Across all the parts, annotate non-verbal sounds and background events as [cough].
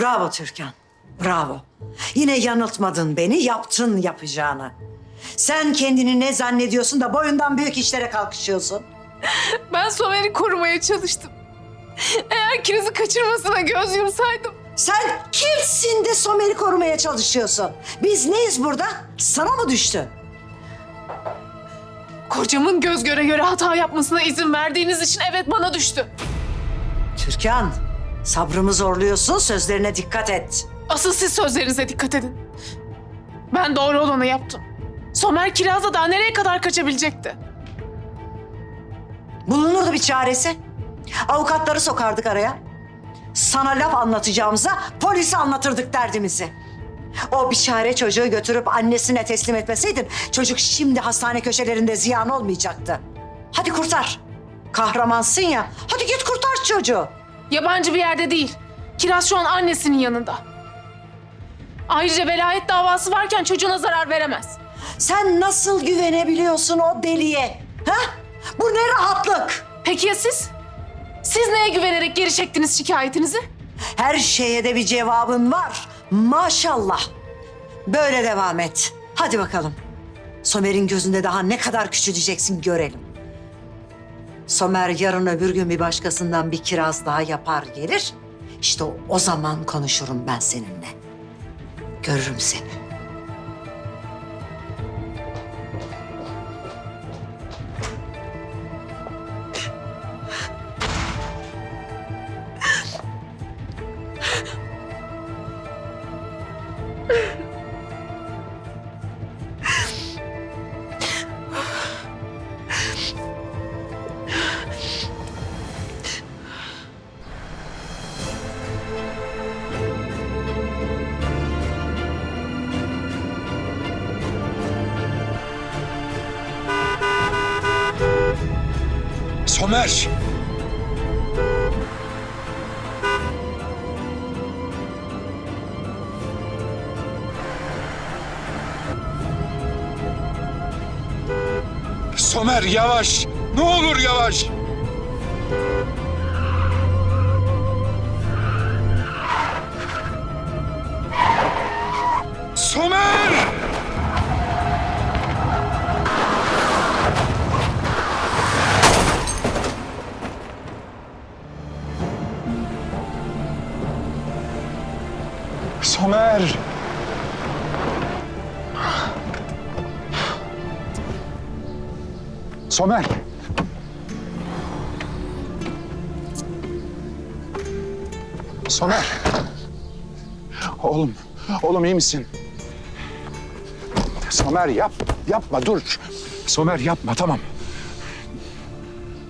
Bravo Türkan. Bravo. Yine yanıltmadın beni, yaptın yapacağını. Sen kendini ne zannediyorsun da boyundan büyük işlere kalkışıyorsun. [laughs] Ben Somer'i korumaya çalıştım. Eğer Kiraz'ı kaçırmasına göz yumsaydım. Sen kimsin de Somer'i korumaya çalışıyorsun? Biz neyiz burada? Sana mı düştü? Kocamın göz göre göre hata yapmasına izin verdiğiniz için evet bana düştü. Türkan, sabrımı zorluyorsun, sözlerine dikkat et. Asıl siz sözlerinize dikkat edin. Ben doğru olanı yaptım. Somer Kiraz'la daha nereye kadar kaçabilecekti? Bulunurdu bir çaresi. Avukatları sokardık araya. Sana laf anlatacağımıza polise anlatırdık derdimizi. O biçare çocuğu götürüp annesine teslim etmeseydin çocuk şimdi hastane köşelerinde ziyan olmayacaktı. Hadi kurtar. Kahramansın ya. Hadi git kurtar çocuğu. Yabancı bir yerde değil. Kiraz şu an annesinin yanında. Ayrıca velayet davası varken çocuğuna zarar veremez. Sen nasıl güvenebiliyorsun o deliye? Ha? Bu ne rahatlık? Peki ya siz? Siz neye güvenerek geri çektiniz şikayetinizi? Her şeye de bir cevabın var. Maşallah. Böyle devam et. Hadi bakalım. Somer'in gözünde daha ne kadar küçüleceksin görelim. Somer yarın öbür gün bir başkasından bir kiraz daha yapar gelir. İşte o, zaman konuşurum ben seninle. Görürüm seni. Somer! Somer yavaş! Ne olur yavaş! Somer! Somer! Somer! Oğlum, oğlum iyi misin? Somer yap, yapma dur. Somer yapma tamam.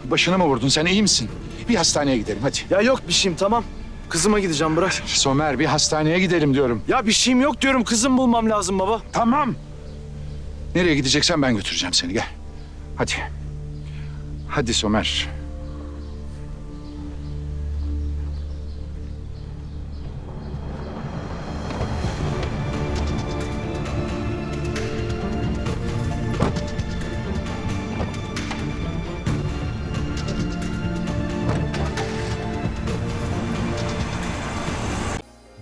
Başına mı vurdun sen iyi misin? Bir hastaneye gidelim hadi. Ya yok bir şeyim tamam. Kızıma gideceğim bırak. Somer bir hastaneye gidelim diyorum. Ya bir şeyim yok diyorum. Kızım bulmam lazım baba. Tamam. Nereye gideceksen ben götüreceğim seni. Gel. Hadi. Hadi Somer.